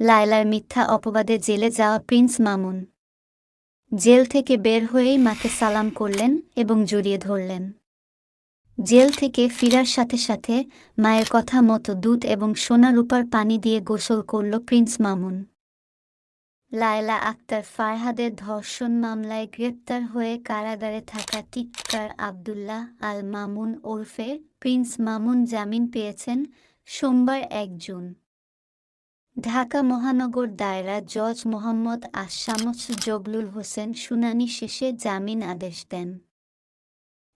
লায়লার মিথ্যা অপবাদে জেলে যাওয়া প্রিন্স মামুন। জেল থেকে বের হয়েই মাকে সালাম করলেন এবং জড়িয়ে ধরলেন। জেল থেকে ফিরার সাথে সাথে মায়ের কথা মতো দুধ এবং সোনা রূপার পানি দিয়ে গোসল করল প্রিন্স মামুন। লায়লা আক্তার ফারহাদের ধর্ষণ মামলায় গ্রেপ্তার হয়ে কারাগারে থাকা টিক্কার আবদুল্লাহ আল মামুন ওরফে প্রিন্স মামুন জামিন পেয়েছেন সোমবার এক জুন। ঢাকা মহানগর দায়রা জজ মোহাম্মদ আশামস জবলুল হোসেন শুনানি শেষে জামিন আদেশ দেন।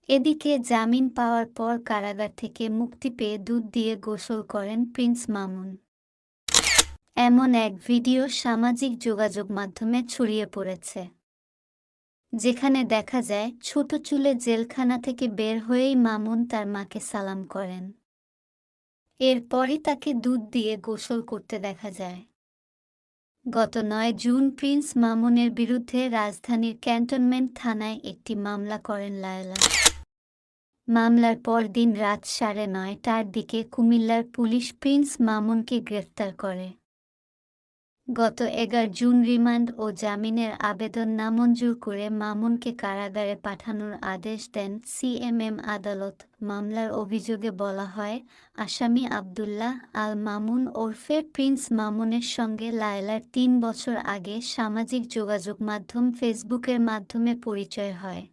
এদিকে জামিন পাওয়ার পর কারাগার থেকে মুক্তি পেয়ে দুধ দিয়ে গোসল করেন প্রিন্স মামুন। এমন এক ভিডিও সামাজিক যোগাযোগ মাধ্যমে ছড়িয়ে পড়েছে। যেখানে দেখা যায়, ছোট চুলে জেলখানা থেকে বের হয়েই মামুন তার মাকে সালাম করেন। এরপরই তাকে দুধ দিয়ে গোসল করতে দেখা যায়। গত নয় জুন প্রিন্স মামুনের বিরুদ্ধে রাজধানীর ক্যান্টনমেন্ট থানায় একটি মামলা করেন লায়লা। মামলার পর দিন রাত সাড়ে নয়টার দিকে কুমিল্লার পুলিশ প্রিন্স মামুনকে গ্রেফতার করে। গত এগারো জুন রিমান্ড ও জামিনের আবেদন নামঞ্জুর করে মামুনকে কারাগারে পাঠানোর আদেশ দেন সিএমএম আদালত। মামলার অভিযোগে বলা হয়, আসামি আবদুল্লাহ আল মামুন ওরফে প্রিন্স মামুনের সঙ্গে লায়লার তিন বছর আগে সামাজিক যোগাযোগ মাধ্যম ফেসবুকের মাধ্যমে পরিচয় হয়।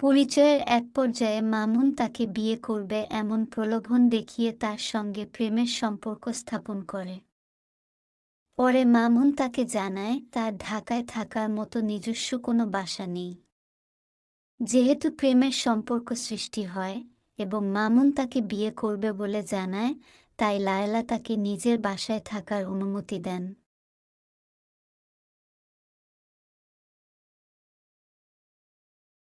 পরিচয়ের এক পর্যায়ে মামুন তাকে বিয়ে করবে এমন প্রলোভন দেখিয়ে তার সঙ্গে প্রেমের সম্পর্ক স্থাপন করে। পরে মামুন তাকে জানায়, তার ঢাকায় থাকার মতো নিজস্ব কোনো বাসা নেই। যেহেতু প্রেমের সম্পর্ক সৃষ্টি হয় এবং মামুন তাকে বিয়ে করবে বলে জানায়, তাই লায়লা তাকে নিজের বাসায় থাকার অনুমতি দেন।